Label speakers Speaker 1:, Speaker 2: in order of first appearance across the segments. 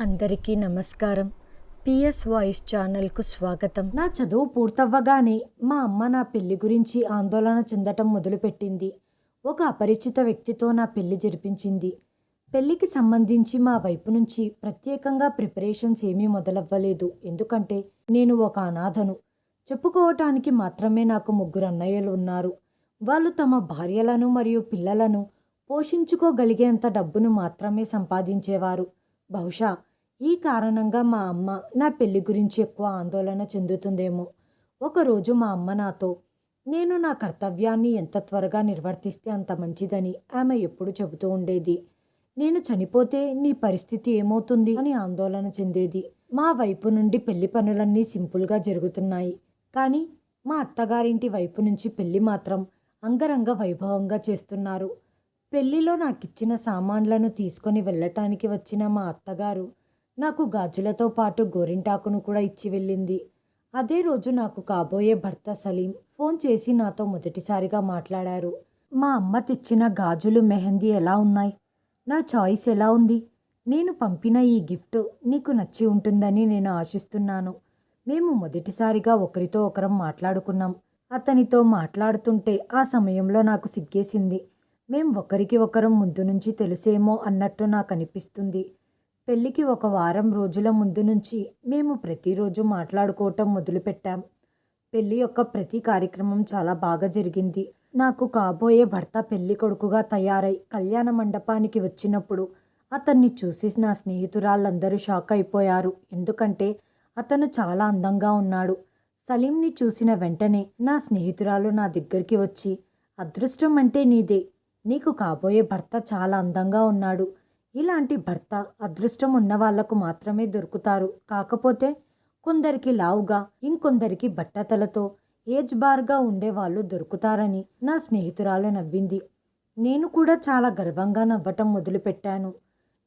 Speaker 1: అందరికీ నమస్కారం. PS voice ఛానల్కు స్వాగతం. నా చదువు పూర్తవ్వగానే మా అమ్మ నా పెళ్ళి గురించి ఆందోళన చెందటం మొదలుపెట్టింది. ఒక అపరిచిత వ్యక్తితో నా పెళ్ళి జరిపించింది. పెళ్ళికి సంబంధించి మా వైపు నుంచి ప్రత్యేకంగా ప్రిపరేషన్స్ ఏమీ మొదలవ్వలేదు. ఎందుకంటే నేను ఒక అనాథను. చెప్పుకోవటానికి మాత్రమే నాకు ముగ్గురు అన్నయ్యలు ఉన్నారు. వాళ్ళు తమ భార్యలను మరియు పిల్లలను పోషించుకోగలిగేంత డబ్బును మాత్రమే సంపాదించేవారు. బహుశా ఈ కారణంగా మా అమ్మ నా పెళ్ళి గురించి ఎక్కువ ఆందోళన చెందుతుందేమో. ఒకరోజు మా అమ్మ నాతో నేను నా కర్తవ్యాన్ని ఎంత త్వరగా నిర్వర్తిస్తే అంత మంచిదని ఆమె ఎప్పుడు చెబుతూ ఉండేది. నేను చనిపోతే నీ పరిస్థితి ఏమవుతుంది? అని ఆందోళన చెందేది. మా వైపు నుండి పెళ్ళి పనులన్నీ సింపుల్గా జరుగుతున్నాయి. కానీ మా అత్తగారింటి వైపు నుంచి పెళ్ళి మాత్రం అంగరంగ వైభవంగా చేస్తున్నారు. పెళ్ళిలో నాకిచ్చిన సామాన్లను తీసుకొని వెళ్ళటానికి వచ్చిన మా అత్తగారు నాకు గాజులతో పాటు గోరింటాకును కూడా ఇచ్చి వెళ్ళింది. అదే రోజు నాకు కాబోయే భర్త సలీం ఫోన్ చేసి నాతో మొదటిసారిగా మాట్లాడారు. మా అమ్మ తెచ్చిన గాజులు మెహందీ ఎలా ఉన్నాయి? నా చాయిస్ ఎలా ఉంది? నేను పంపిన ఈ గిఫ్ట్ నీకు నచ్చి ఉంటుందని నేను ఆశిస్తున్నాను. మేము మొదటిసారిగా ఒకరితో ఒకరం మాట్లాడుకున్నాం. అతనితో మాట్లాడుతుంటే ఆ సమయంలో నాకు సిగ్గేసింది. మేం ఒకరికి ఒకరం ముందు నుంచి తెలుసేమో అన్నట్టు నాకు అనిపిస్తుంది పెళ్ళికి ఒక వారం రోజుల ముందు నుంచి మేము ప్రతిరోజు మాట్లాడుకోవటం మొదలుపెట్టాం. పెళ్ళి యొక్క ప్రతి కార్యక్రమం చాలా బాగా జరిగింది. నాకు కాబోయే భర్త పెళ్ళి కొడుకుగా తయారై కళ్యాణ మండపానికి వచ్చినప్పుడు అతన్ని చూసి నా స్నేహితురాళ్ళందరూ షాక్ అయిపోయారు. ఎందుకంటే అతను చాలా అందంగా ఉన్నాడు. సలీంని చూసిన వెంటనే నా స్నేహితురాలు నా దగ్గరికి వచ్చి అదృష్టం అంటే నీదే. నీకు కాబోయే భర్త చాలా అందంగా ఉన్నాడు. ఇలాంటి భర్త అదృష్టం ఉన్న వాళ్ళకు మాత్రమే దొరుకుతారు. కాకపోతే కొందరికి లావుగా ఇంకొందరికి బట్టతలతో ఏజ్ బార్గా ఉండేవాళ్ళు దొరుకుతారని నా స్నేహితురాలు నవ్వింది. నేను కూడా చాలా గర్వంగా నవ్వటం మొదలుపెట్టాను.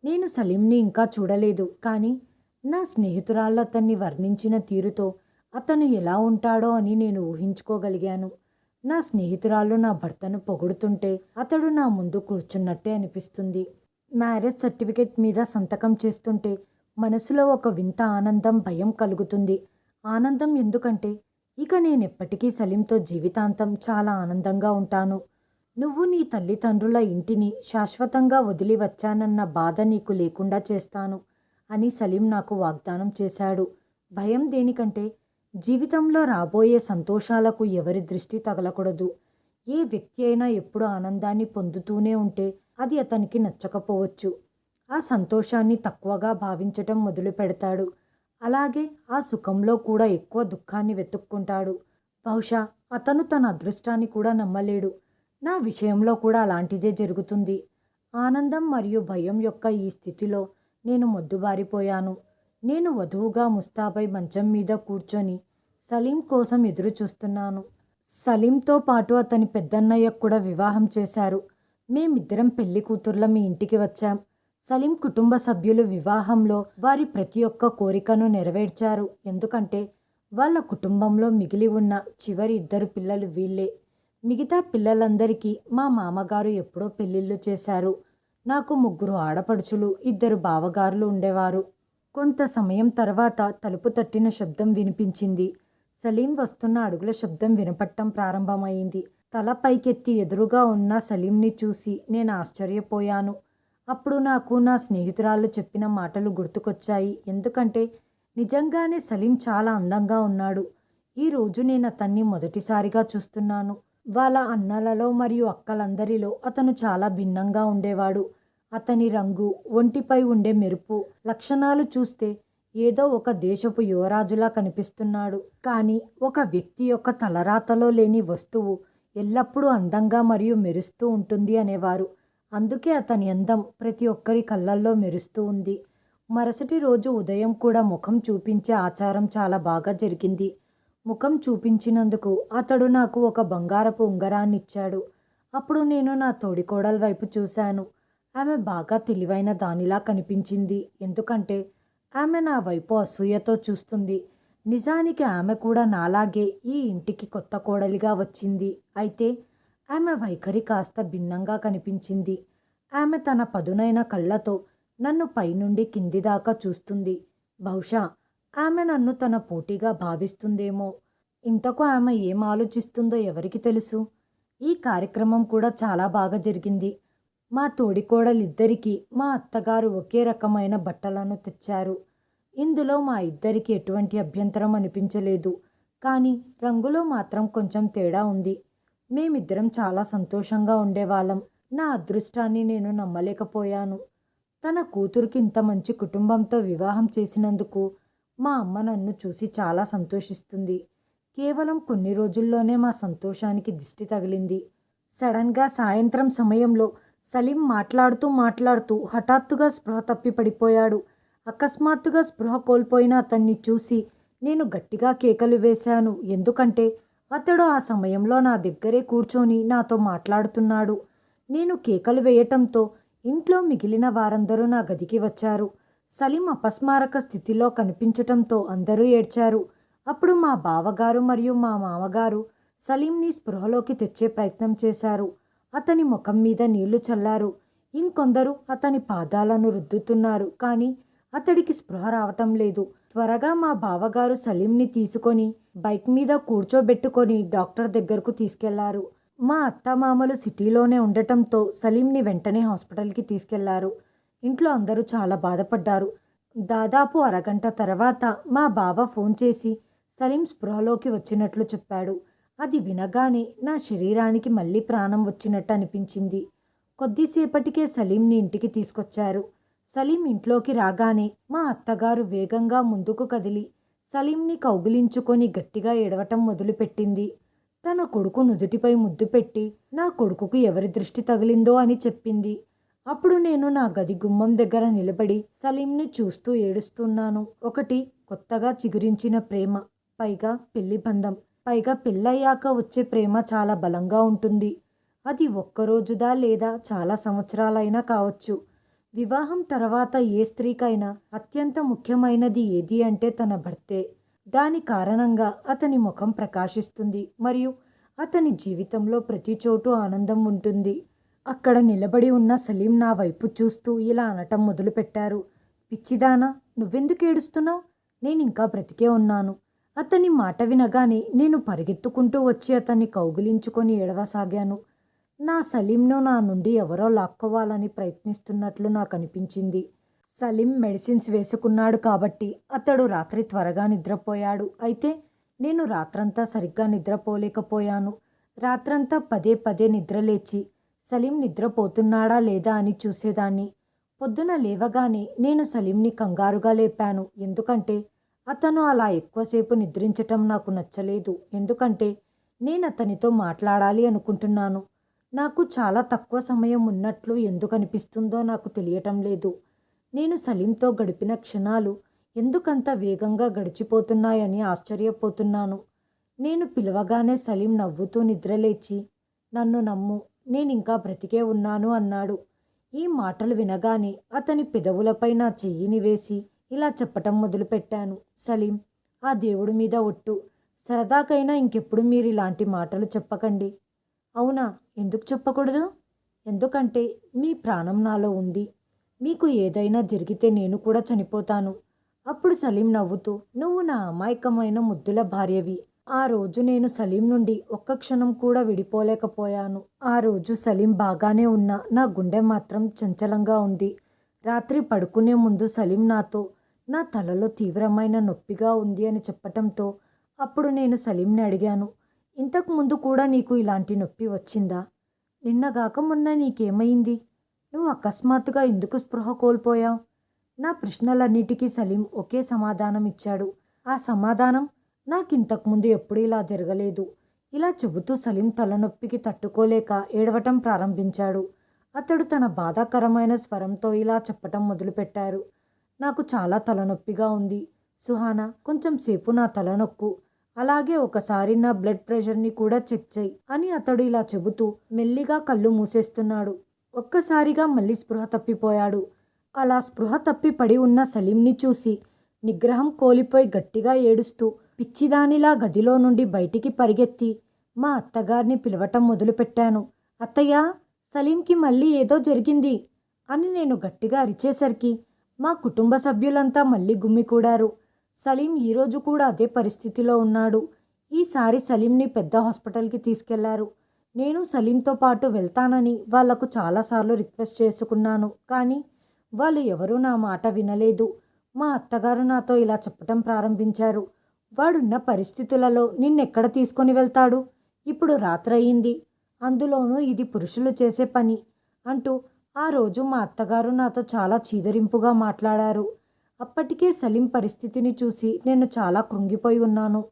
Speaker 1: నేను సలీంని ఇంకా చూడలేదు. కానీ నా స్నేహితురాళ్ళు అతన్ని వర్ణించిన తీరుతో అతను ఎలా ఉంటాడో అని నేను ఊహించుకోగలిగాను. నా స్నేహితురాలు నా భర్తను పొగుడుతుంటే అతడు నా ముందు కూర్చున్నట్టే అనిపిస్తుంది. మ్యారేజ్ సర్టిఫికేట్ మీద సంతకం చేస్తుంటే మనసులో ఒక వింత ఆనందం భయం కలుగుతుంది. ఆనందం ఎందుకంటే ఇక నేను ఎప్పటికీ సలీంతో జీవితాంతం చాలా ఆనందంగా ఉంటాను. నువ్వు నీ తల్లిదండ్రుల ఇంటిని శాశ్వతంగా వదిలి వచ్చానన్న బాధ నీకు లేకుండా చేస్తాను అని సలీం నాకు వాగ్దానం చేశాడు. భయం దేనికంటే జీవితంలో రాబోయే సంతోషాలకు ఎవరి దృష్టి తగలకూడదు. ఏ వ్యక్తి అయినా ఎప్పుడు ఆనందాన్ని పొందుతూనే ఉంటే అది అతనికి నచ్చకపోవచ్చు. ఆ సంతోషాన్ని తక్కువగా భావించటం మొదలు పెడతాడు. అలాగే ఆ సుఖంలో కూడా ఎక్కువ దుఃఖాన్ని వెతుక్కుంటాడు. బహుశా అతను తన అదృష్టాన్ని కూడా నమ్మలేడు. నా విషయంలో కూడా అలాంటిదే జరుగుతుంది. ఆనందం మరియు భయం యొక్క ఈ స్థితిలో నేను మొద్దుబారిపోయాను. నేను వధువుగా ముస్తాబై మంచం మీద కూర్చొని సలీం కోసం ఎదురు చూస్తున్నాను సలీంతో పాటు అతని పెద్దన్నయ్యకు కూడా వివాహం చేశారు. మేమిద్దరం పెళ్ళి కూతుర్ల మీ ఇంటికి వచ్చాం. సలీం కుటుంబ సభ్యులు వివాహంలో వారి ప్రతి ఒక్క కోరికను నెరవేర్చారు. ఎందుకంటే వాళ్ళ కుటుంబంలో మిగిలి ఉన్న చివరి ఇద్దరు పిల్లలు వీళ్ళే. మిగతా పిల్లలందరికీ మా మామగారు ఎప్పుడో పెళ్ళిళ్ళు చేశారు. నాకు ముగ్గురు ఆడపడుచులు ఇద్దరు బావగారులు ఉండేవారు. కొంత సమయం తర్వాత తలుపు తట్టిన శబ్దం వినిపించింది. సలీం వస్తున్న అడుగుల శబ్దం వినపట్టం ప్రారంభమైంది. తల పైకెత్తి ఎదురుగా ఉన్న సలీంని చూసి నేను ఆశ్చర్యపోయాను. అప్పుడు నాకు నా స్నేహితురాలు చెప్పిన మాటలు గుర్తుకొచ్చాయి. ఎందుకంటే నిజంగానే సలీం చాలా అందంగా ఉన్నాడు. ఈరోజు నేను అతన్ని మొదటిసారిగా చూస్తున్నాను. వాళ్ళ అన్నలలో మరియు అక్కలందరిలో అతను చాలా భిన్నంగా ఉండేవాడు. అతని రంగు ఒంటిపై ఉండే మెరుపు లక్షణాలు చూస్తే ఏదో ఒక దేశపు యువరాజులా కనిపిస్తున్నాడు. కానీ ఒక వ్యక్తి యొక్క తలరాతలో లేని వస్తువు ఎల్లప్పుడూ అందంగా మరియు మెరుస్తూ ఉంటుంది అనేవారు. అందుకే అతని అందం ప్రతి ఒక్కరి కళ్ళల్లో మెరుస్తూ ఉంది. మరుసటి రోజు ఉదయం కూడా ముఖం చూపించే ఆచారం చాలా బాగా జరిగింది. ముఖం చూపించినందుకు అతడు నాకు ఒక బంగారపు ఉంగరాన్ని ఇచ్చాడు అప్పుడు నేను నా తోడికోడల వైపు చూశాను. ఆమె బాగా తెలివైన దానిలా కనిపించింది. ఎందుకంటే ఆమె నా వైపు అసూయతో చూస్తుంది. నిజానికి ఆమె కూడా నాలాగే ఈ ఇంటికి కొత్త కోడలిగా వచ్చింది. అయితే ఆమె వైఖరి కాస్త భిన్నంగా కనిపించింది. ఆమె తన పదునైన కళ్ళతో నన్ను పైనుండి కింది దాకా చూస్తుంది. బహుశా ఆమె నన్ను తన పోటీగా భావిస్తుందేమో. ఇంతకు ఆమె ఏం ఆలోచిస్తుందో ఎవరికి తెలుసు? ఈ కార్యక్రమం కూడా చాలా బాగా జరిగింది. మా తోడికోడలిద్దరికీ మా అత్తగారు ఒకే రకమైన బట్టలను తెచ్చారు. ఇందులో మా ఇద్దరికి ఎటువంటి అభ్యంతరం అనిపించలేదు. కానీ రంగులో మాత్రం కొంచెం తేడా ఉంది. మేమిద్దరం చాలా సంతోషంగా ఉండేవాళ్ళం. నా అదృష్టాన్ని నేను నమ్మలేకపోయాను. తన కూతురికి ఇంత మంచి కుటుంబంతో వివాహం చేసినందుకు మా అమ్మ నన్ను చూసి చాలా సంతోషిస్తుంది. కేవలం కొన్ని రోజుల్లోనే మా సంతోషానికి దిష్టి తగిలింది. సడన్గా సాయంత్రం సమయంలో సలీం మాట్లాడుతూ మాట్లాడుతూ హఠాత్తుగా స్పృహ తప్పి పడిపోయాడు అకస్మాత్తుగా స్పృహ కోల్పోయిన అతన్ని చూసి నేను గట్టిగా కేకలు వేశాను. ఎందుకంటే అతడు ఆ సమయంలో నా దగ్గరే కూర్చొని నాతో మాట్లాడుతున్నాడు. నేను కేకలు వేయటంతో ఇంట్లో మిగిలిన వారందరూ నా గదికి వచ్చారు. సలీం అపస్మారక స్థితిలో కనిపించటంతో అందరూ ఏడ్చారు. అప్పుడు మా బావగారు మరియు మా మామగారు సలీంని స్పృహలోకి తెచ్చే ప్రయత్నం చేశారు. అతని ముఖం మీద నీళ్ళు చల్లారు. ఇంకొందరు అతని పాదాలను రుద్దుతున్నారు. కానీ అతడికి స్పృహ రావటం లేదు. త్వరగా మా బావగారు సలీంని తీసుకొని బైక్ మీద కూర్చోబెట్టుకొని డాక్టర్ దగ్గరకు తీసుకెళ్ళారు. మా అత్తమామలు సిటీలోనే ఉండటంతో సలీంని వెంటనే హాస్పిటల్కి తీసుకెళ్ళారు. ఇంట్లో అందరూ చాలా బాధపడ్డారు. దాదాపు అరగంట తర్వాత మా బావ ఫోన్ చేసి సలీం స్పృహలోకి వచ్చినట్లు చెప్పాడు. అది వినగానే నా శరీరానికి మళ్ళీ ప్రాణం వచ్చినట్టు అనిపించింది. కొద్దిసేపటికే సలీంని ఇంటికి తీసుకొచ్చారు. సలీం ఇంట్లోకి రాగానే మా అత్తగారు వేగంగా ముందుకు కదిలి సలీంని కౌగిలించుకొని గట్టిగా ఏడవటం మొదలుపెట్టింది. తన కొడుకు నుదుటిపై ముద్దు పెట్టి నా కొడుకుకు ఎవరి దృష్టి తగిలిందో అని చెప్పింది. అప్పుడు నేను నా గది గుమ్మం దగ్గర నిలబడి సలీంని చూస్తూ ఏడుస్తున్నాను. ఒకటి కొత్తగా చిగురించిన ప్రేమ పైగా పెళ్ళి బంధం. పైగా పెళ్ళయ్యాక వచ్చే ప్రేమ చాలా బలంగా ఉంటుంది. అది ఒక్కరోజుదా లేదా చాలా సంవత్సరాలైనా కావచ్చు. వివాహం తర్వాత ఏ స్త్రీకైనా అత్యంత ముఖ్యమైనది ఏది అంటే తన భర్తే. దాని కారణంగా అతని ముఖం ప్రకాశిస్తుంది మరియు అతని జీవితంలో ప్రతి చోటు ఆనందం ఉంటుంది. అక్కడ నిలబడి ఉన్న సలీం నా వైపు చూస్తూ ఇలా అనటం మొదలుపెట్టారు. పిచ్చిదానా నువ్వెందుకు ఏడుస్తున్నావు? నేను ఇంకా బ్రతికే ఉన్నాను. అతని మాట వినగానే నేను పరిగెత్తుకుంటూ వచ్చి అతన్ని కౌగిలించుకొని ఏడవసాగాను. నా సలీంను నా నుండి ఎవరో లాక్కోవాలని ప్రయత్నిస్తున్నట్లు నాకు అనిపించింది సలీం మెడిసిన్స్ వేసుకున్నాడు కాబట్టి అతడు రాత్రి త్వరగా నిద్రపోయాడు. అయితే నేను రాత్రంతా సరిగ్గా నిద్రపోలేకపోయాను. రాత్రంతా పదే పదే నిద్రలేచి సలీం నిద్రపోతున్నాడా లేదా? అని చూసేదాన్ని. పొద్దున లేవగానే నేను సలీంని కంగారుగా లేపాను. ఎందుకంటే అతను అలా ఎక్కువసేపు నిద్రించటం నాకు నచ్చలేదు. ఎందుకంటే నేను అతనితో మాట్లాడాలి అనుకుంటున్నాను. నాకు చాలా తక్కువ సమయం ఉన్నట్లు ఎందుకు అనిపిస్తుందో నాకు తెలియటం లేదు. నేను సలీంతో గడిపిన క్షణాలు ఎందుకంత వేగంగా గడిచిపోతున్నాయని ఆశ్చర్యపోతున్నాను. నేను పిలవగానే సలీం నవ్వుతూ నిద్రలేచి నన్ను నమ్ము నేను ఇంకా బ్రతికే ఉన్నాను అన్నాడు. ఈ మాటలు వినగానే అతని పెదవులపై నా చెయ్యిని వేసి ఇలా చెప్పటం మొదలుపెట్టాను. సలీం ఆ దేవుడి మీద ఒట్టు. సరదాకైనా ఇంకెప్పుడు మీరు ఇలాంటి మాటలు చెప్పకండి. అవునా? ఎందుకు చెప్పకూడదు? ఎందుకంటే మీ ప్రాణం నాలో ఉంది. మీకు ఏదైనా జరిగితే నేను కూడా చనిపోతాను. అప్పుడు సలీం నవ్వుతూ నువ్వు నా అమాయకమైన ముద్దుల భార్యవి. ఆ రోజు నేను సలీం నుండి ఒక్క క్షణం కూడా విడిపోలేకపోయాను. ఆ రోజు సలీం బాగానే ఉన్నా నా గుండె మాత్రం చంచలంగా ఉంది. రాత్రి పడుకునే ముందు సలీం నాతో నా తలలో తీవ్రమైన నొప్పిగా ఉంది అని చెప్పటంతో అప్పుడు నేను సలీంని అడిగాను. ఇంతకు ముందు కూడా నీకు ఇలాంటి నొప్పి వచ్చిందా? నిన్నగాక మొన్న నీకేమైంది? నువ్వు అకస్మాత్తుగా ఎందుకు స్పృహ కోల్పోయావు? నా ప్రశ్నలన్నిటికీ సలీం ఒకే సమాధానం ఇచ్చాడు. ఆ సమాధానం నాకు ఇంతకుముందు ఎప్పుడూ ఇలా జరగలేదు. ఇలా చెబుతూ సలీం తలనొప్పికి తట్టుకోలేక ఏడవటం ప్రారంభించాడు. అతడు తన బాధాకరమైన స్వరంతో ఇలా చెప్పటం మొదలుపెట్టారు. నాకు చాలా తలనొప్పిగా ఉంది. సుహానా కొంచెం సేపు నా తలనొక్కు. అలాగే ఒకసారి నా బ్లడ్ ప్రెషర్ని కూడా చెక్ చేయి అని అతడు ఇలా చెబుతూ మెల్లిగా కళ్ళు మూసేస్తున్నాడు. ఒక్కసారిగా మళ్ళీ స్పృహ తప్పిపోయాడు. అలా స్పృహ తప్పి పడి ఉన్న సలీంని చూసి నిగ్రహం కోలిపోయి గట్టిగా ఏడుస్తూ పిచ్చిదానిలా గదిలో నుండి బయటికి పరిగెత్తి మా అత్తగారిని పిలవటం మొదలుపెట్టాను. అత్తయ్య సలీంకి మళ్ళీ ఏదో జరిగింది అని నేను గట్టిగా అరిచేసరికి మా కుటుంబ సభ్యులంతా మళ్ళీ గుమ్మికూడారు సలీం ఈరోజు కూడా అదే పరిస్థితిలో ఉన్నాడు. ఈసారి సలీంని పెద్ద హాస్పిటల్కి తీసుకెళ్ళారు. నేను సలీంతో పాటు వెళ్తానని వాళ్ళకు చాలాసార్లు రిక్వెస్ట్ చేసుకున్నాను. కానీ వాళ్ళు ఎవరూ నా మాట వినలేదు. మా అత్తగారు నాతో ఇలా చెప్పటం ప్రారంభించారు. వాడున్న పరిస్థితులలో నిన్నెక్కడ తీసుకొని వెళ్తాడు? ఇప్పుడు రాత్రయింది. అందులోనూ ఇది పురుషులు చేసే పని అంటూ ఆ రోజు మా అత్తగారు నాతో చాలా చీదరింపుగా మాట్లాడారు. అప్పటికే సలీం పరిస్థితిని చూసి నేను చాలా కృంగిపోయి ఉన్నాను.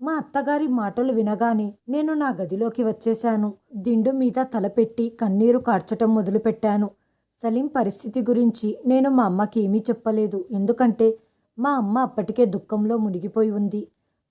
Speaker 1: మా అత్తగారి మాటలు వినగానే నేను నా గదిలోకి వచ్చేశాను. దిండు మీద తలపెట్టి కన్నీరు కార్చటం మొదలుపెట్టాను. సలీం పరిస్థితి గురించి నేను మా అమ్మకి ఏమీ చెప్పలేదు. ఎందుకంటే మా అమ్మ అప్పటికే దుఃఖంలో మునిగిపోయి ఉంది.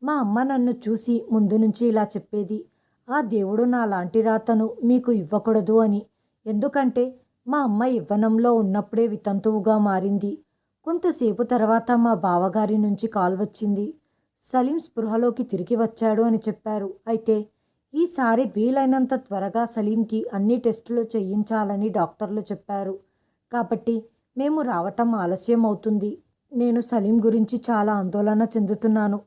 Speaker 1: మా అమ్మ నన్ను చూసి ముందు నుంచి ఇలా చెప్పేది ఆ దేవుడు నా లాంటి రాతను మీకు ఇవ్వకూడదు అని. ఎందుకంటే మా అమ్మ యవ్వనంలో ఉన్నప్పుడే వితంతువుగా మారింది. కొంతసేపు తర్వాత మా బావగారి నుంచి కాల్ వచ్చింది. సలీం స్పృహలోకి తిరిగి వచ్చాడు అని చెప్పారు. అయితే ఈసారి వీలైనంత త్వరగా సలీంకి అన్ని టెస్టులు చేయించాలని డాక్టర్లు చెప్పారు. కాబట్టి మేము రావటం ఆలస్యం అవుతుంది. నేను సలీం గురించి చాలా ఆందోళన చెందుతున్నాను.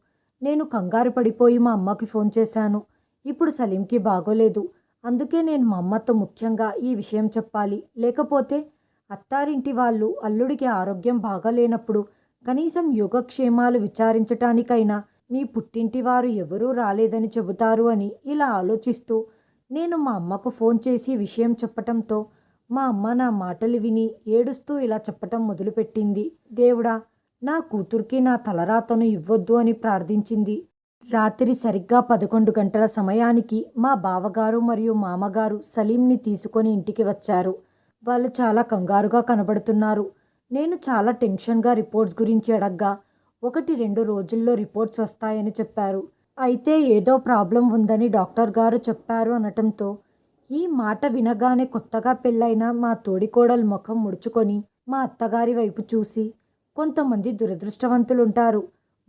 Speaker 1: నేను కంగారు పడిపోయి మా అమ్మకి ఫోన్ చేశాను. ఇప్పుడు సలీంకి బాగోలేదు. అందుకే నేను మా అమ్మతో ముఖ్యంగా ఈ విషయం చెప్పాలి. లేకపోతే అత్తారింటి వాళ్ళు అల్లుడికి ఆరోగ్యం బాగాలేనప్పుడు కనీసం యోగక్షేమాలు విచారించటానికైనా మీ పుట్టింటి వారు ఎవరూ రాలేదని చెబుతారు అని ఇలా ఆలోచిస్తూ నేను మా అమ్మకు ఫోన్ చేసి విషయం చెప్పటంతో మా అమ్మ నా మాటలు విని ఏడుస్తూ ఇలా చెప్పటం మొదలుపెట్టింది. దేవుడా నా కూతురికి నా తలరాతను ఇవ్వొద్దు అని ప్రార్థించింది. రాత్రి సరిగ్గా పదకొండు గంటల సమయానికి మా బావగారు మరియు మామగారు సలీంని తీసుకొని ఇంటికి వచ్చారు. వాళ్ళు చాలా కంగారుగా కనబడుతున్నారు. నేను చాలా టెన్షన్గా రిపోర్ట్స్ గురించి అడగ్గా ఒకటి రెండు రోజుల్లో రిపోర్ట్స్ వస్తాయని చెప్పారు. అయితే ఏదో ప్రాబ్లం ఉందని డాక్టర్ గారు చెప్పారు అనటంతో ఈ మాట వినగానే కొత్తగా పెళ్ళైన మా తోడికోడల ముఖం ముడుచుకొని మా అత్తగారి వైపు చూసి కొంతమంది దురదృష్టవంతులుంటారు.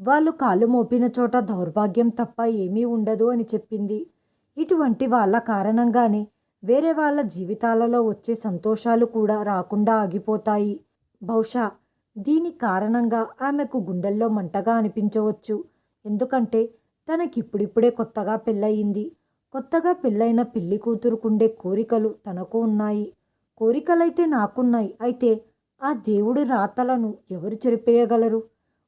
Speaker 1: వాళ్ళు కాలు మోపిన చోట దౌర్భాగ్యం తప్ప ఏమీ ఉండదు అని చెప్పింది. ఇటువంటి వాళ్ళ కారణంగానే వేరే వాళ్ళ జీవితాలలో వచ్చే సంతోషాలు కూడా రాకుండా ఆగిపోతాయి. బహుశా దీని కారణంగా ఆమెకు గుండెల్లో మంటగా అనిపించవచ్చు. ఎందుకంటే తనకిప్పుడిప్పుడే కొత్తగా పెళ్ళయింది. కొత్తగా పెళ్ళైన పెళ్ళి కూతురుకుండే కోరికలు తనకు ఉన్నాయి. కోరికలైతే నాకున్నాయి. అయితే ఆ దేవుడి రాతలను ఎవరు చెరిపేయగలరు?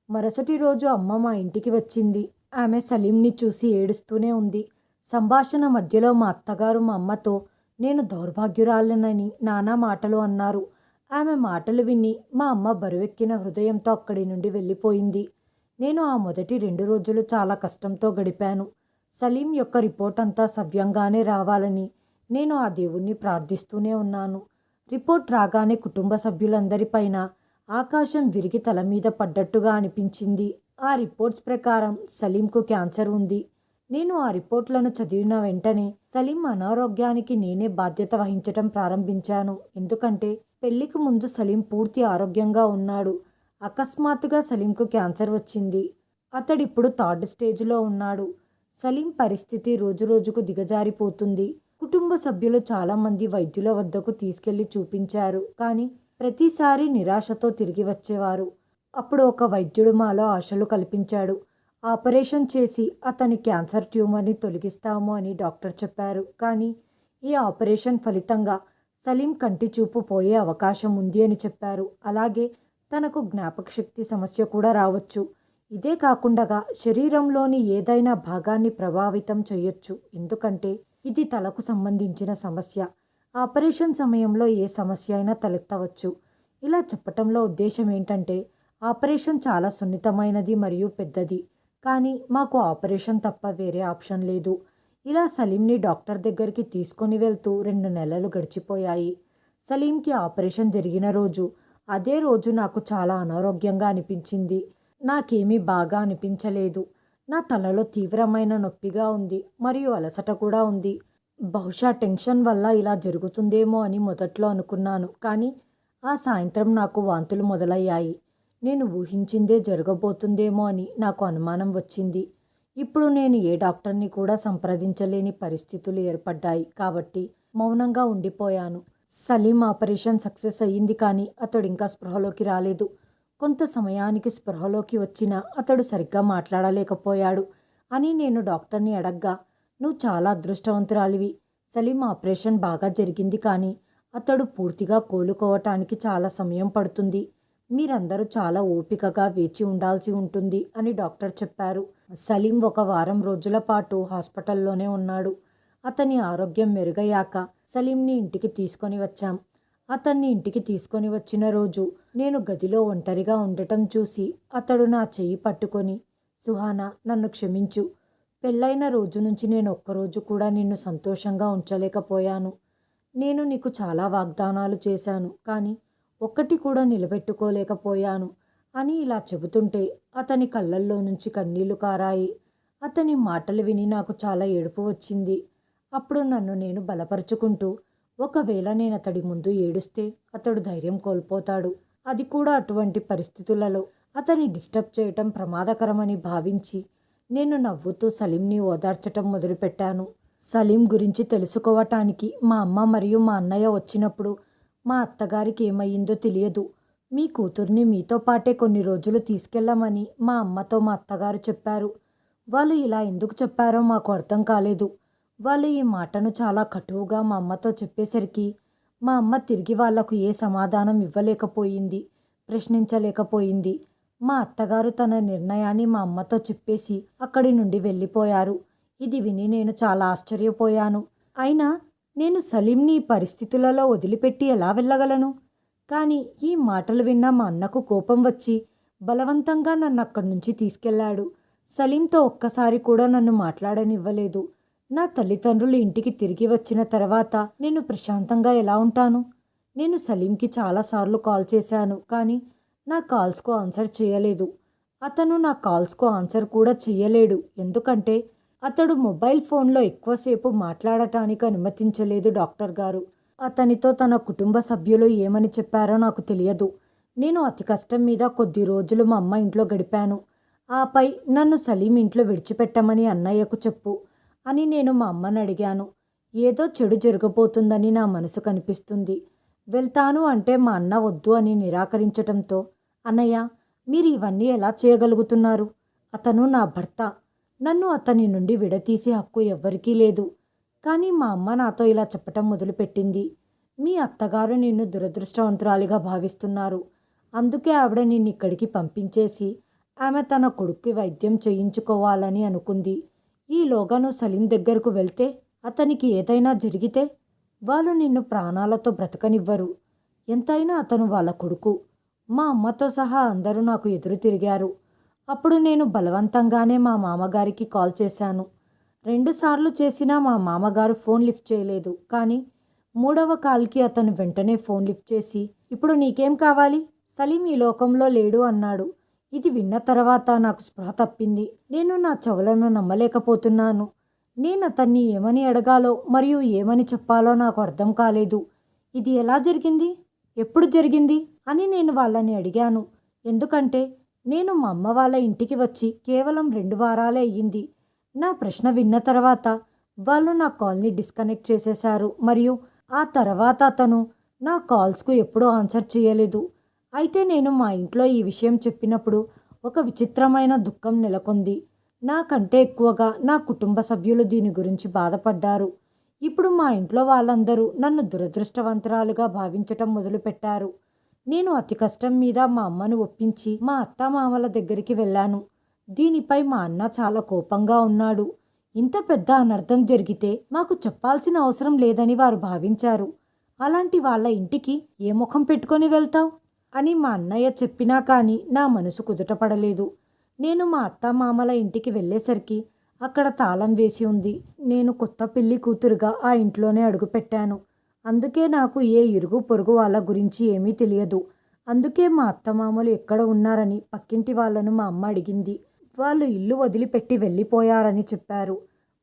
Speaker 1: మరుసటి రోజు అమ్మ మా ఇంటికి వచ్చింది. ఆమె సలీంని చూసి ఏడుస్తూనే ఉంది. సంభాషణ మధ్యలో మా అత్తగారు మా అమ్మతో నేను దౌర్భాగ్యురాలనని నానా మాటలు అన్నారు. ఆమె మాటలు విని మా అమ్మ బరువెక్కిన హృదయంతో అక్కడి నుండి వెళ్ళిపోయింది. నేను ఆ మొదటి రెండు రోజులు చాలా కష్టంతో గడిపాను. సలీం యొక్క రిపోర్ట్ అంతా సవ్యంగానే రావాలని నేను ఆ దేవుణ్ణి ప్రార్థిస్తూనే ఉన్నాను. రిపోర్ట్ రాగానే కుటుంబ సభ్యులందరిపైన ఆకాశం విరిగి తల మీద పడ్డట్టుగా అనిపించింది. ఆ రిపోర్ట్స్ ప్రకారం సలీంకు క్యాన్సర్ ఉంది. నేను ఆ రిపోర్ట్లను చదివిన వెంటనే సలీం అనారోగ్యానికి నేనే బాధ్యత వహించటం ప్రారంభించాను. ఎందుకంటే పెళ్ళికి ముందు సలీం పూర్తి ఆరోగ్యంగా ఉన్నాడు. అకస్మాత్తుగా సలీంకు క్యాన్సర్ వచ్చింది. అతడిప్పుడు థర్డ్ స్టేజ్లో ఉన్నాడు. సలీం పరిస్థితి రోజురోజుకు దిగజారిపోతుంది. కుటుంబ సభ్యులు చాలామంది వైద్యుల వద్దకు తీసుకెళ్ళి చూపించారు. కానీ ప్రతిసారి నిరాశతో తిరిగి వచ్చేవారు. అప్పుడు ఒక వైద్యుడు మాలో ఆశలు కల్పించాడు. ఆపరేషన్ చేసి అతని క్యాన్సర్ ట్యూమర్ని తొలగిస్తాము అని డాక్టర్ చెప్పారు. కానీ ఈ ఆపరేషన్ ఫలితంగా సలీం కంటి చూపు పోయే అవకాశం ఉంది అని చెప్పారు. అలాగే తనకు జ్ఞాపకశక్తి సమస్య కూడా రావచ్చు. ఇదే కాకుండా శరీరంలోని ఏదైనా భాగాన్ని ప్రభావితం చేయొచ్చు. ఎందుకంటే ఇది తలకు సంబంధించిన సమస్య. ఆపరేషన్ సమయంలో ఏ సమస్య అయినా తలెత్తవచ్చు. ఇలా చెప్పటంలో ఉద్దేశం ఏంటంటే ఆపరేషన్ చాలా సున్నితమైనది మరియు పెద్దది. కానీ మాకు ఆపరేషన్ తప్ప వేరే ఆప్షన్ లేదు. ఇలా సలీంని డాక్టర్ దగ్గరికి తీసుకొని వెళ్తూ రెండు నెలలు గడిచిపోయాయి. సలీంకి ఆపరేషన్ జరిగిన రోజు అదే రోజు నాకు చాలా అనారోగ్యంగా అనిపించింది. నాకేమీ బాగా అనిపించలేదు. నా తలలో తీవ్రమైన నొప్పిగా ఉంది మరియు అలసట కూడా ఉంది. బహుశా టెన్షన్ వల్ల ఇలా జరుగుతుందేమో అని మొదట్లో అనుకున్నాను. కానీ ఆ సాయంత్రం నాకు వాంతులు మొదలయ్యాయి. నేను ఊహించిందే జరగబోతుందేమో అని నాకు అనుమానం వచ్చింది. ఇప్పుడు నేను ఏ డాక్టర్ని కూడా సంప్రదించలేని పరిస్థితులు ఏర్పడ్డాయి కాబట్టి మౌనంగా ఉండిపోయాను. సలీం ఆపరేషన్ సక్సెస్ అయ్యింది కానీ అతడు ఇంకా స్పృహలోకి రాలేదు. కొంత సమయానికి స్పృహలోకి వచ్చినా అతడు సరిగ్గా మాట్లాడలేకపోయాడు అని నేను డాక్టర్ని అడగ్గా నువ్వు చాలా అదృష్టవంతురాలివి. సలీం ఆపరేషన్ బాగా జరిగింది కానీ అతడు పూర్తిగా కోలుకోవటానికి చాలా సమయం పడుతుంది. మీరందరూ చాలా ఓపికగా వేచి ఉండాల్సి ఉంటుంది అని డాక్టర్ చెప్పారు. సలీం ఒక వారం రోజుల పాటు హాస్పిటల్లోనే ఉన్నాడు. అతని ఆరోగ్యం మెరుగయ్యాక సలీంని ఇంటికి తీసుకొని వచ్చాం. అతన్ని ఇంటికి తీసుకొని వచ్చిన రోజు నేను గదిలో ఒంటరిగా ఉండటం చూసి అతడు నా చెయ్యి పట్టుకొని సుహానా నన్ను క్షమించు. పెళ్ళైన రోజు నుంచి నేను ఒక్కరోజు కూడా నిన్ను సంతోషంగా ఉంచలేకపోయాను. నేను నీకు చాలా వాగ్దానాలు చేశాను కానీ ఒక్కటి కూడా నిలబెట్టుకోలేకపోయాను అని ఇలా చెబుతుంటే అతని కళ్ళల్లో నుంచి కన్నీళ్ళు కారాయి. అతని మాటలు విని నాకు చాలా ఏడుపు వచ్చింది. అప్పుడు నన్ను నేను బలపరుచుకుంటూ ఒకవేళ నేను అతడి ముందు ఏడుస్తే అతడు ధైర్యం కోల్పోతాడు. అది కూడా అటువంటి పరిస్థితులలో అతన్ని డిస్టర్బ్ చేయటం ప్రమాదకరమని భావించి నేను నవ్వుతూ సలీంని ఓదార్చటం మొదలుపెట్టాను. సలీం గురించి తెలుసుకోవటానికి మా అమ్మ మరియు మా అన్నయ్య వచ్చినప్పుడు మా అత్తగారికి ఏమయ్యిందో తెలియదు. మీ కూతుర్ని మీతో పాటే కొన్ని రోజులు తీసుకెళ్ళమని మా అమ్మతో మా అత్తగారు చెప్పారు. వాళ్ళు ఇలా ఎందుకు చెప్పారో మాకు అర్థం కాలేదు. వాళ్ళు ఈ మాటను చాలా కటువుగా మా అమ్మతో చెప్పేసరికి మా అమ్మ తిరిగి వాళ్ళకు ఏ సమాధానం ఇవ్వలేకపోయింది ప్రశ్నించలేకపోయింది. మా అత్తగారు తన నిర్ణయాన్ని మా అమ్మతో చెప్పేసి అక్కడి నుండి వెళ్ళిపోయారు. ఇది విని నేను చాలా ఆశ్చర్యపోయాను. అయినా నేను సలీంని ఈ పరిస్థితులలో వదిలిపెట్టి ఎలా వెళ్ళగలను? కానీ ఈ మాటలు విన్న మా అన్నకు కోపం వచ్చి బలవంతంగా నన్ను అక్కడి నుంచి తీసుకెళ్ళాడు. సలీంతో ఒక్కసారి కూడా నన్ను మాట్లాడనివ్వలేదు. నా తల్లిదండ్రులు ఇంటికి తిరిగి వచ్చిన తర్వాత నేను ప్రశాంతంగా ఎలా ఉంటాను? నేను సలీంకి చాలాసార్లు కాల్ చేశాను. కానీ నా కాల్స్కు ఆన్సర్ చేయలేదు. అతను నా కాల్స్కు ఆన్సర్ కూడా చేయలేడు ఎందుకంటే అతడు మొబైల్ ఫోన్లో ఎక్కువసేపు మాట్లాడటానికి అనుమతించలేదు డాక్టర్ గారు. అతనితో తన కుటుంబ సభ్యులు ఏమని చెప్పారో నాకు తెలియదు. నేను అతి కష్టం మీద కొద్ది రోజులు మా అమ్మ ఇంట్లో గడిపాను. ఆపై నన్ను సలీం ఇంట్లో విడిచిపెట్టమని అన్నయ్యకు చెప్పు అని నేను మా అమ్మని అడిగాను. ఏదో చెడు జరగబోతుందని నా మనసు కనిపిస్తుంది. వెళ్తాను అంటే మా అన్న వద్దు అని నిరాకరించటంతో అన్నయ్య మీరు ఇవన్నీ ఎలా చేయగలుగుతున్నారు? అతను నా భర్త. నన్ను అతని నుండి విడతీసే హక్కు ఎవ్వరికీ లేదు. కానీ మా అమ్మ నాతో ఇలా చెప్పటం మొదలుపెట్టింది. మీ అత్తగారు నిన్ను దురదృష్టవంతురాలిగా భావిస్తున్నారు. అందుకే ఆవిడ నిన్ను ఇక్కడికి పంపించేసి ఆమె తన కొడుక్కి వైద్యం చేయించుకోవాలని అనుకుంది. ఈలోగా నువ్వు సలీం దగ్గరకు వెళ్తే అతనికి ఏదైనా జరిగితే వాళ్ళు నిన్ను ప్రాణాలతో బ్రతకనివ్వరు. ఎంతైనా అతను వాళ్ళ కొడుకు. మా అమ్మతో సహా అందరూ నాకు ఎదురు తిరిగారు. అప్పుడు నేను బలవంతంగానే మా మామగారికి కాల్ చేశాను. రెండుసార్లు చేసినా మా మామగారు ఫోన్ లిఫ్ట్ చేయలేదు. కానీ మూడవ కాల్కి అతను వెంటనే ఫోన్ లిఫ్ట్ చేసి ఇప్పుడు నీకేం కావాలి? సలీం ఈ లోకంలో లేడు అన్నాడు. ఇది విన్న తర్వాత నాకు స్పృహ తప్పింది. నేను నా చెవులను నమ్మలేకపోతున్నాను. నేను అతన్ని ఏమని అడగాలో మరియు ఏమని చెప్పాలో నాకు అర్థం కాలేదు. ఇది ఎలా జరిగింది? ఎప్పుడు జరిగింది అని నేను వాళ్ళని అడిగాను. ఎందుకంటే నేను మా అమ్మ వాళ్ళ ఇంటికి వచ్చి కేవలం రెండు వారాలే అయ్యింది. నా ప్రశ్న విన్న తర్వాత వాళ్ళు నా కాల్ని డిస్కనెక్ట్ చేసేశారు. మరియు ఆ తర్వాత అతను నా కాల్స్కు ఎప్పుడూ ఆన్సర్ చేయలేదు. అయితే నేను మా ఇంట్లో ఈ విషయం చెప్పినప్పుడు ఒక విచిత్రమైన దుఃఖం నెలకొంది. నాకంటే ఎక్కువగా నా కుటుంబ సభ్యులు దీని గురించి బాధపడ్డారు. ఇప్పుడు మా ఇంట్లో వాళ్ళందరూ నన్ను దురదృష్టవంతురాలుగా భావించటం మొదలుపెట్టారు. నేను అతి కష్టం మీద మా అమ్మను ఒప్పించి మా అత్తమామల దగ్గరికి వెళ్ళాను. దీనిపై మా అన్న చాలా కోపంగా ఉన్నాడు. ఇంత పెద్ద అనర్థం జరిగితే మాకు చెప్పాల్సిన అవసరం లేదని వారు భావించారు. అలాంటి వాళ్ళ ఇంటికి ఏ ముఖం పెట్టుకొని వెళ్తావు? అని మా అన్నయ్య చెప్పినా కానీ నా మనసు కుదుటపడలేదు. నేను మా అత్తమామల ఇంటికి వెళ్ళేసరికి అక్కడ తాళం వేసి ఉంది. నేను కొత్త పెళ్ళి కూతురుగా ఆ ఇంట్లోనే అడుగుపెట్టాను అందుకే నాకు ఏ ఇరుగు పొరుగు వాళ్ళ గురించి ఏమీ తెలియదు. అందుకే మా అత్తమామలు ఎక్కడ ఉన్నారని పక్కింటి వాళ్ళను మా అమ్మ అడిగింది. వాళ్ళు ఇల్లు వదిలిపెట్టి వెళ్ళిపోయారని చెప్పారు.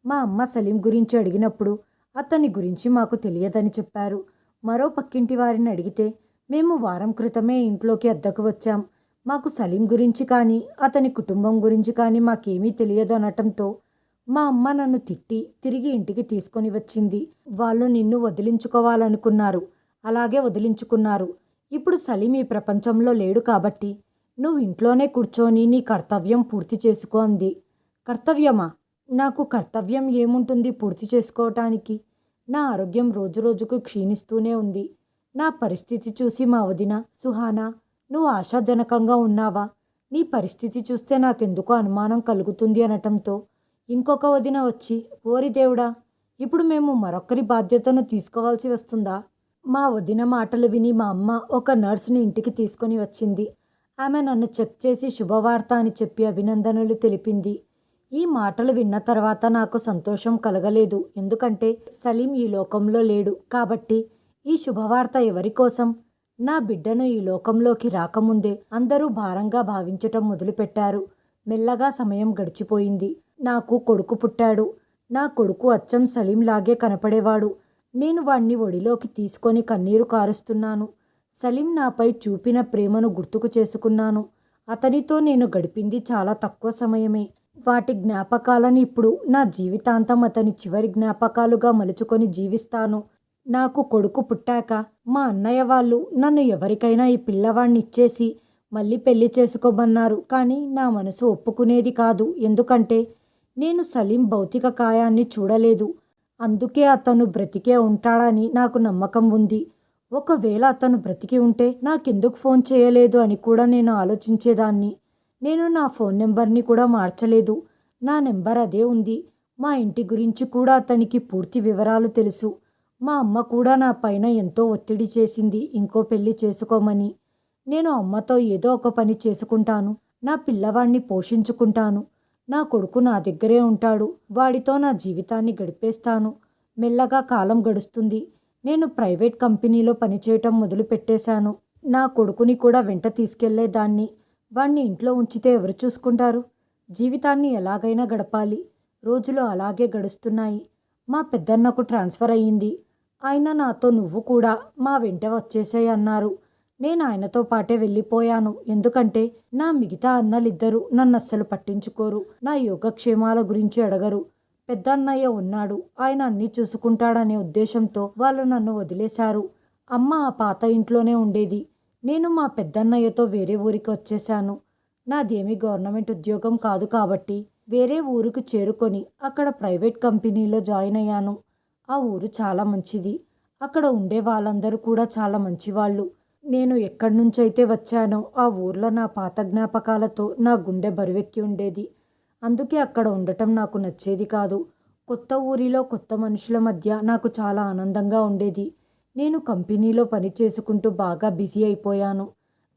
Speaker 1: మా అమ్మ సలీం గురించి అడిగినప్పుడు అతని గురించి మాకు తెలియదని చెప్పారు. మరో పక్కింటి వారిని అడిగితే మేము వారం క్రితమే ఇంట్లోకి అద్దకు వచ్చాం. మాకు సలీం గురించి కానీ అతని కుటుంబం గురించి కానీ మాకేమీ తెలియదు అనటంతో మా అమ్మ నన్ను తిట్టి తిరిగి ఇంటికి తీసుకొని వచ్చింది. వాళ్ళు నిన్ను వదిలించుకోవాలనుకున్నారు. అలాగే వదిలించుకున్నారు. ఇప్పుడు సలీం ఈ ప్రపంచంలో లేడు కాబట్టి నువ్వు ఇంట్లోనే కూర్చొని నీ కర్తవ్యం పూర్తి చేసుకో అంది. కర్తవ్యమా? నాకు కర్తవ్యం ఏముంటుంది పూర్తి చేసుకోవటానికి? నా ఆరోగ్యం రోజురోజుకు క్షీణిస్తూనే ఉంది. నా పరిస్థితి చూసి మా వదిన సుహానా నువ్వు ఆశాజనకంగా ఉన్నావా? నీ పరిస్థితి చూస్తే నాకెందుకో అనుమానం కలుగుతుంది అనటంతో ఇంకొక వదిన వచ్చి ఓరి దేవుడా ఇప్పుడు మేము మరొకరి బాధ్యతను తీసుకోవాల్సి వస్తుందా? మా వదిన మాటలు విని మా అమ్మ ఒక నర్సుని ఇంటికి తీసుకొని వచ్చింది. ఆమె నన్ను చెక్ చేసి శుభవార్త అని చెప్పి అభినందనలు తెలిపింది. ఈ మాటలు విన్న తర్వాత నాకు సంతోషం కలగలేదు. ఎందుకంటే సలీం ఈ లోకంలో లేడు కాబట్టి ఈ శుభవార్త ఎవరి కోసం? నా బిడ్డను ఈ లోకంలోకి రాకముందే అందరూ భారంగా భావించటం మొదలుపెట్టారు. మెల్లగా సమయం గడిచిపోయింది. నాకు కొడుకు పుట్టాడు. నా కొడుకు అచ్చం సలీంలాగే కనపడేవాడు. నేను వాణ్ణి ఒడిలోకి తీసుకొని కన్నీరు కారుస్తున్నాను. సలీం నాపై చూపిన ప్రేమను గుర్తుకు చేసుకున్నాను. అతనితో నేను గడిపింది చాలా తక్కువ సమయమే. వాటి జ్ఞాపకాలను ఇప్పుడు నా జీవితాంతం అతని చివరి జ్ఞాపకాలుగా మలుచుకొని జీవిస్తాను. నాకు కొడుకు పుట్టాక మా అన్నయ్య వాళ్ళు నన్ను ఎవరికైనా ఈ పిల్లవాడిని ఇచ్చేసి మళ్ళీ పెళ్ళి చేసుకోమన్నారు. కానీ నా మనసు ఒప్పుకునేది కాదు. ఎందుకంటే నేను సలీం భౌతిక కాయాన్ని చూడలేదు. అందుకే అతను బ్రతికే ఉంటాడని నాకు నమ్మకం ఉంది. ఒకవేళ అతను బ్రతికి ఉంటే నాకెందుకు ఫోన్ చేయలేదు అని కూడా నేను ఆలోచించేదాన్ని. నేను నా ఫోన్ నెంబర్ని కూడా మార్చలేదు. నా నెంబర్ అదే ఉంది. మా ఇంటి గురించి కూడా అతనికి పూర్తి వివరాలు తెలుసు. మా అమ్మ కూడా నా పైన ఎంతో ఒత్తిడి చేసింది. ఇంకో పెళ్ళి చేసుకోమని. నేను అమ్మతో ఏదో ఒక పని చేసుకుంటాను. నా పిల్లవాడిని పోషించుకుంటాను. నా కొడుకు నా దగ్గరే ఉంటాడు. వాడితో నా జీవితాన్ని గడిపేస్తాను. మెల్లగా కాలం గడుస్తుంది. నేను ప్రైవేట్ కంపెనీలో పనిచేయటం మొదలు పెట్టేశాను నా కొడుకుని కూడా వెంట తీసుకెళ్ళేదాన్ని. వాణ్ణి ఇంట్లో ఉంచితే ఎవరు చూసుకుంటారు? జీవితాన్ని ఎలాగైనా గడపాలి. రోజులు అలాగే గడుస్తున్నాయి. మా పెద్దన్నకు ట్రాన్స్ఫర్ అయ్యింది. ఆయన నాతో నువ్వు కూడా మా వెంట వచ్చేసాయి అన్నారు. నేను ఆయనతో పాటే వెళ్ళిపోయాను. ఎందుకంటే నా మిగతా అన్నలిద్దరూ నన్ను అస్సలు పట్టించుకోరు. నా యోగక్షేమాల గురించి అడగరు. పెద్ద అన్నయ్య ఉన్నాడు. ఆయన అన్నీ చూసుకుంటాడనే ఉద్దేశంతో వాళ్ళు నన్ను వదిలేశారు. అమ్మ ఆ పాత ఇంట్లోనే ఉండేది. నేను మా పెద్దన్నయ్యతో వేరే ఊరికి వచ్చేశాను. నాదేమీ గవర్నమెంట్ ఉద్యోగం కాదు కాబట్టి వేరే ఊరికి చేరుకొని అక్కడ ప్రైవేట్ కంపెనీలో జాయిన్ అయ్యాను. ఆ ఊరు చాలా మంచిది. అక్కడ ఉండే వాళ్ళందరూ కూడా చాలా మంచివాళ్ళు. నేను ఎక్కడి నుంచైతే వచ్చానో ఆ ఊర్లో నా పాత జ్ఞాపకాలతో నా గుండె బరువెక్కి ఉండేది. అందుకే అక్కడ ఉండటం నాకు నచ్చేది కాదు. కొత్త ఊరిలో కొత్త మనుషుల మధ్య నాకు చాలా ఆనందంగా ఉండేది. నేను కంపెనీలో పని చేసుకుంటూ బాగా బిజీ అయిపోయాను.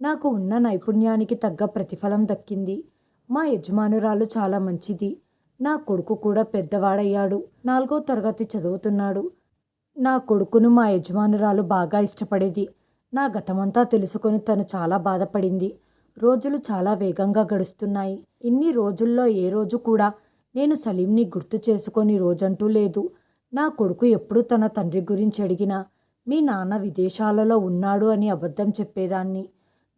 Speaker 1: నాకు ఉన్న నైపుణ్యానికి తగ్గ ప్రతిఫలం దక్కింది. మా యజమానురాలు చాలా మంచిది. నా కొడుకు కూడా పెద్దవాడయ్యాడు. నాలుగో తరగతి చదువుతున్నాడు. నా కొడుకును మా యజమానురాలు బాగా ఇష్టపడేది. నా గతమంతా తెలుసుకొని తను చాలా బాధపడింది. రోజులు చాలా వేగంగా గడుస్తున్నాయి. ఇన్ని రోజుల్లో ఏ రోజు కూడా నేను సలీంని గుర్తు చేసుకొని రోజంటూ లేదు. నా కొడుకు ఎప్పుడు తన తండ్రి గురించి అడిగినా మీ నాన్న విదేశాలలో ఉన్నాడు అని అబద్ధం చెప్పేదాన్ని.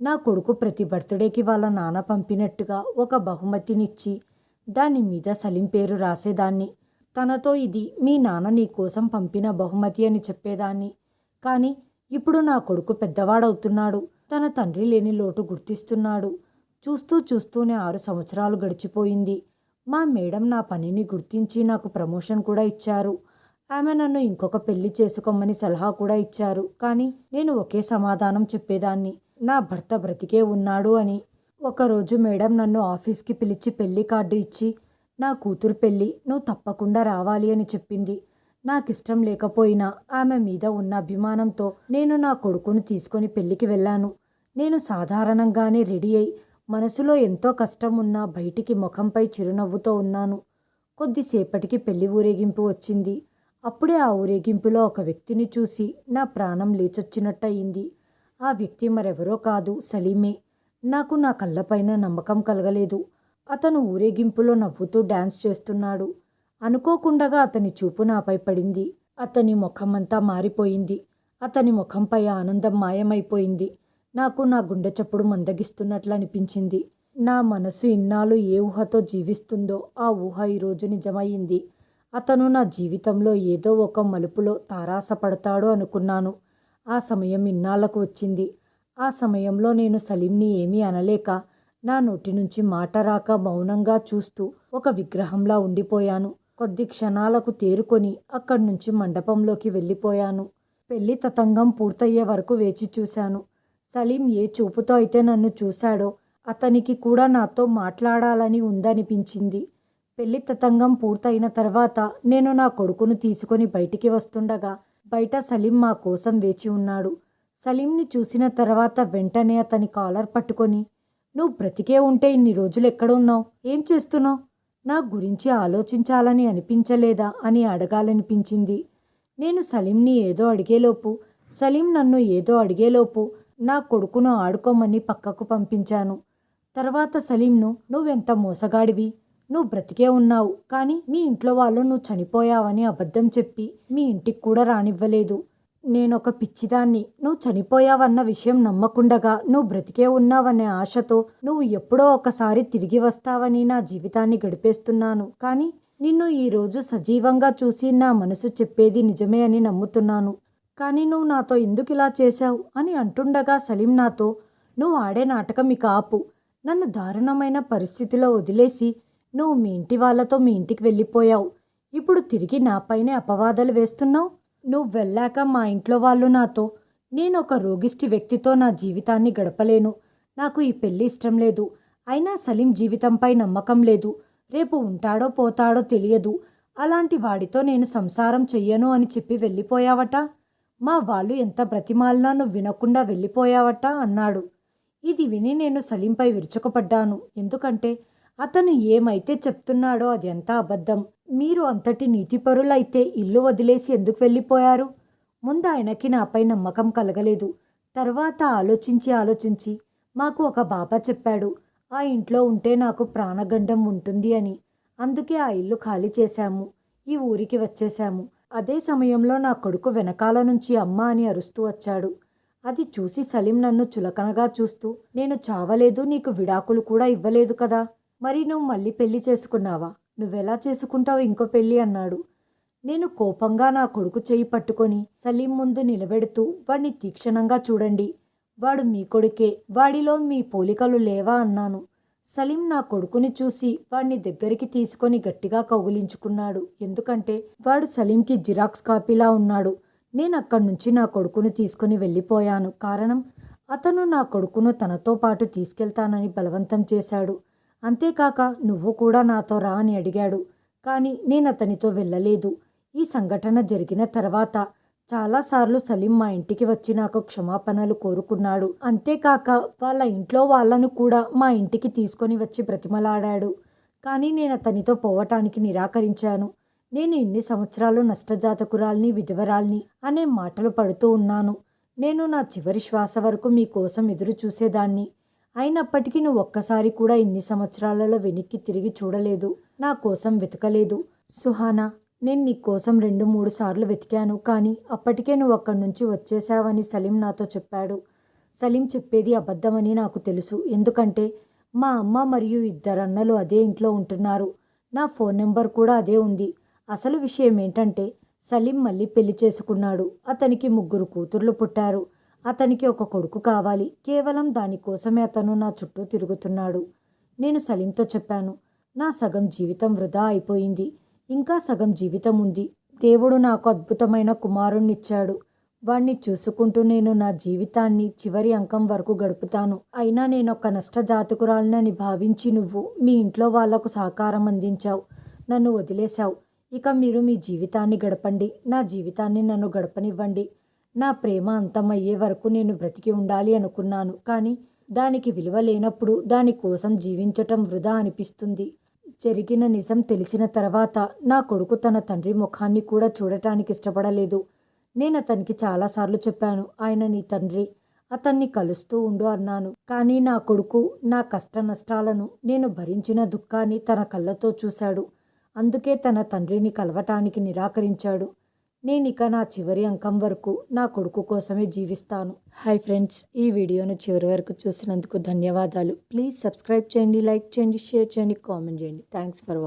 Speaker 1: నా కొడుకు ప్రతి బర్త్డేకి వాళ్ళ నాన్న పంపినట్టుగా ఒక బహుమతినిచ్చి దాని మీద సలీం పేరు రాసేదాన్ని. తనతో ఇది మీ నాన్న నీ కోసం పంపిన బహుమతి అని చెప్పేదాన్ని. కానీ ఇప్పుడు నా కొడుకు పెద్దవాడవుతున్నాడు. తన తండ్రి లేని లోటు గుర్తిస్తున్నాడు. చూస్తూ చూస్తూనే ఆరు సంవత్సరాలు గడిచిపోయింది. మా మేడం నా పనిని గుర్తించి నాకు ప్రమోషన్ కూడా ఇచ్చారు. ఆమె నన్ను ఇంకొక పెళ్ళి చేసుకోమని సలహా కూడా ఇచ్చారు. కానీ నేను ఒకే సమాధానం చెప్పేదాన్ని. నా భర్త బ్రతికే ఉన్నాడు అని ఒకరోజు మేడం నన్ను ఆఫీస్కి పిలిచి పెళ్ళి కార్డు ఇచ్చి నా కూతురు పెళ్ళి నువ్వు తప్పకుండా రావాలి అని చెప్పింది. నాకిష్టం లేకపోయినా ఆమె మీద ఉన్న అభిమానంతో నేను నా కొడుకును తీసుకొని పెళ్ళికి వెళ్ళాను. నేను సాధారణంగానే రెడీ అయి మనసులో ఎంతో కష్టం ఉన్నా బయటికి ముఖంపై చిరునవ్వుతో ఉన్నాను. కొద్దిసేపటికి పెళ్ళి ఊరేగింపు వచ్చింది. అప్పుడే ఆ ఊరేగింపులో ఒక వ్యక్తిని చూసి నా ప్రాణం లేచొచ్చినట్టయింది. ఆ వ్యక్తి మరెవరో కాదు సలీమే. నాకు నా కళ్ళపైన నమ్మకం కలగలేదు. అతను ఊరేగింపులో నవ్వుతూ డాన్స్ చేస్తున్నాడు. అనుకోకుండగా అతని చూపు నాపై పడింది. అతని ముఖమంతా మారిపోయింది. అతని ముఖంపై ఆనందం మాయమైపోయింది. నాకు నా గుండె చప్పుడు మందగిస్తున్నట్లు అనిపించింది. నా మనసు ఇన్నాళ్ళు ఏ ఊహతో జీవిస్తుందో ఆ ఊహ ఈరోజు నిజమయ్యింది. అతను నా జీవితంలో ఏదో ఒక మలుపులో తారాసపడతాడు అనుకున్నాను. ఆ సమయం ఇన్నాళ్ళకు వచ్చింది. ఆ సమయంలో నేను సలీంని ఏమీ అనలేక నా నోటి నుంచి మాట రాక మౌనంగా చూస్తూ ఒక విగ్రహంలా ఉండిపోయాను. కొద్ది క్షణాలకు తేరుకొని అక్కడి నుంచి మండపంలోకి వెళ్ళిపోయాను. పెళ్ళి తతంగం పూర్తయ్యే వరకు వేచి చూశాను. సలీం ఏ చూపుతో అయితే నన్ను చూశాడో అతనికి కూడా నాతో మాట్లాడాలని ఉందనిపించింది. పెళ్ళి తతంగం పూర్తయిన తర్వాత నేను నా కొడుకును తీసుకొని బయటికి వస్తుండగా బయట సలీం మా కోసం వేచి ఉన్నాడు. సలీంని చూసిన తర్వాత వెంటనే అతని కాలర్ పట్టుకొని నువ్వు బ్రతికే ఉంటే ఇన్ని రోజులు ఎక్కడున్నావు? ఏం చేస్తున్నావు? నా గురించి ఆలోచించాలని అనిపించలేదా? అని అడగాలనిపించింది. నేను సలీంని ఏదో అడిగేలోపు సలీం నన్ను ఏదో అడిగేలోపు నా కొడుకును ఆడుకోమని పక్కకు పంపించాను. తర్వాత సలీంను నువ్వెంత మోసగాడివి? నువ్వు బ్రతికే ఉన్నావు. కానీ మీ ఇంట్లో వాళ్ళు నువ్వు చనిపోయావని అబద్ధం చెప్పి మీ ఇంటికి కూడా రానివ్వలేదు. నేనొక పిచ్చిదాన్ని. నువ్వు చనిపోయావన్న విషయం నమ్మకుండగా నువ్వు బ్రతికే ఉన్నావనే ఆశతో నువ్వు ఎప్పుడో ఒకసారి తిరిగి వస్తావని నా జీవితాన్ని గడిపేస్తున్నాను. కానీ నిన్ను ఈరోజు సజీవంగా చూసి నా మనసు చెప్పేది నిజమే అని నమ్ముతున్నాను. కానీ నువ్వు నాతో ఎందుకు ఇలా చేశావు అని అంటుండగా సలీం నాతో నువ్వు ఆడే నాటకం ఇక ఆపు. నన్ను దారుణమైన పరిస్థితిలో వదిలేసి నువ్వు మీ ఇంటి వాళ్ళతో మీ ఇంటికి వెళ్ళిపోయావు. ఇప్పుడు తిరిగి నాపైనే అపవాదాలు వేస్తున్నావు. నువ్వు వెళ్ళాక మా ఇంట్లో వాళ్ళు నాతో నేను ఒక రోగిష్టి వ్యక్తితో నా జీవితాన్ని గడపలేను. నాకు ఈ పెళ్ళి ఇష్టం లేదు. అయినా సలీం జీవితంపై నమ్మకం లేదు. రేపు ఉంటాడో పోతాడో తెలియదు. అలాంటి వాడితో నేను సంసారం చెయ్యను అని చెప్పి వెళ్ళిపోయావట? మా వాళ్ళు ఎంత బ్రతిమాలినా నువ్వు వినకుండా వెళ్ళిపోయావట? అన్నాడు. ఇది విని నేను సలీంపై విరుచుకుపడ్డాను. ఎందుకంటే అతను ఏమైతే చెప్తున్నాడో అది ఎంత అబద్ధం. మీరు అంతటి నీతిపరులైతే ఇల్లు వదిలేసి ఎందుకు వెళ్ళిపోయారు? ముందు ఆయనకి నాపై నమ్మకం కలగలేదు. తర్వాత ఆలోచించి ఆలోచించి మాకు ఒక బాబా చెప్పాడు ఆ ఇంట్లో ఉంటే నాకు ప్రాణగండం ఉంటుంది అని. అందుకే ఆ ఇల్లు ఖాళీ చేశాము ఈ ఊరికి వచ్చేశాము. అదే సమయంలో నా కొడుకు వెనకాల నుంచి అమ్మ అని అరుస్తూ వచ్చాడు. అది చూసి సలీం నన్ను చులకనగా చూస్తూ నేను చావలేదు నీకు విడాకులు కూడా ఇవ్వలేదు కదా? మరి నువ్వు మళ్ళీ పెళ్ళి చేసుకున్నావా? నువ్వెలా చేసుకుంటావు ఇంకో పెళ్ళి అన్నాడు. నేను కోపంగా నా కొడుకు చేయి పట్టుకొని సలీం ముందు నిలబెడుతూ వాడిని తీక్షణంగా చూడండి. వాడు మీ కొడుకే వాడిలో మీ పోలికలు లేవా అన్నాను. సలీం నా కొడుకుని చూసి వాడిని దగ్గరికి తీసుకొని గట్టిగా కౌగులించుకున్నాడు. ఎందుకంటే వాడు సలీంకి జిరాక్స్ కాపీలా ఉన్నాడు. నేను అక్కడి నుంచి నా కొడుకును తీసుకుని వెళ్ళిపోయాను. కారణం అతను నా కొడుకును తనతో పాటు తీసుకెళ్తానని బలవంతం చేశాడు. అంతేకాక నువ్వు కూడా నాతో రా అని అడిగాడు. కానీ నేను అతనితో వెళ్ళలేదు. ఈ సంఘటన జరిగిన తర్వాత చాలాసార్లు సలీం మా ఇంటికి వచ్చి నాకు క్షమాపణలు కోరుకున్నాడు. అంతేకాక వాళ్ళ ఇంట్లో వాళ్ళను కూడా మా ఇంటికి తీసుకొని వచ్చి బ్రతిమలాడాడు. కానీ నేను అతనితో పోవటానికి నిరాకరించాను. నేను ఇన్ని సంవత్సరాలు నష్టజాతకురాల్ని విధవరాల్ని అనే మాటలు పడుతూ ఉన్నాను. నేను నా చివరి శ్వాస వరకు మీకోసం ఎదురు చూసేదాన్ని అయినప్పటికీ నువ్వు ఒక్కసారి కూడా ఇన్ని సంవత్సరాలలో వెనక్కి తిరిగి చూడలేదు. నా కోసం వెతకలేదు. సుహానా నేను నీ కోసం రెండు మూడు సార్లు వెతికాను. కానీ అప్పటికే నువ్వు అక్కడి నుంచి వచ్చేసావని సలీం నాతో చెప్పాడు. సలీం చెప్పేది అబద్ధమని నాకు తెలుసు. ఎందుకంటే మా అమ్మ మరియు ఇద్దరు అన్నలు అదే ఇంట్లో ఉంటున్నారు. నా ఫోన్ నెంబర్ కూడా అదే ఉంది. అసలు విషయం ఏంటంటే సలీం మళ్ళీ పెళ్ళి చేసుకున్నాడు. అతనికి ముగ్గురు కూతుర్లు పుట్టారు. అతనికి ఒక కొడుకు కావాలి. కేవలం దానికోసమే అతను నా చుట్టూ తిరుగుతున్నాడు. నేను సలీంతో చెప్పాను నా సగం జీవితం వృధా అయిపోయింది. ఇంకా సగం జీవితం ఉంది. దేవుడు నాకు అద్భుతమైన కుమారుణ్ణిచ్చాడు. వాణ్ణి చూసుకుంటూ నేను నా జీవితాన్ని చివరి అంకం వరకు గడుపుతాను. అయినా నేను ఒక నష్టజాతకురాలని భావించి నువ్వు మీ ఇంట్లో వాళ్ళకు సహకారం అందించావు. నన్ను వదిలేశావు. ఇక మీరు మీ జీవితాన్ని గడపండి. నా జీవితాన్ని నన్ను గడపనివ్వండి. నా ప్రేమ అంతమయ్యే వరకు నేను బ్రతికి ఉండాలి అనుకున్నాను. కానీ దానికి విలువ లేనప్పుడు దానికోసం జీవించటం వృధా అనిపిస్తుంది. జరిగిన నిజం తెలిసిన తర్వాత నా కొడుకు తన తండ్రి ముఖాన్ని కూడా చూడటానికి ఇష్టపడలేదు. నేను అతనికి చాలాసార్లు చెప్పాను ఆయన నీ తండ్రి అతన్ని కలుస్తూ ఉండు అన్నాను. కానీ నా కొడుకు నా కష్ట నష్టాలను నేను భరించిన దుఃఖాన్ని తన కళ్ళతో చూశాడు. అందుకే తన తండ్రిని కలవటానికి నిరాకరించాడు. నేను ఇక నా చివరి అంకం వరకు నా కొడుకు కోసమే జీవిస్తాను. హాయ్ ఫ్రెండ్స్ ఈ వీడియోను చివరి వరకు చూసినందుకు ధన్యవాదాలు. ప్లీజ్ సబ్స్క్రైబ్ చేయండి లైక్ చేయండి షేర్ చేయండి కామెంట్ చేయండి. Thanks for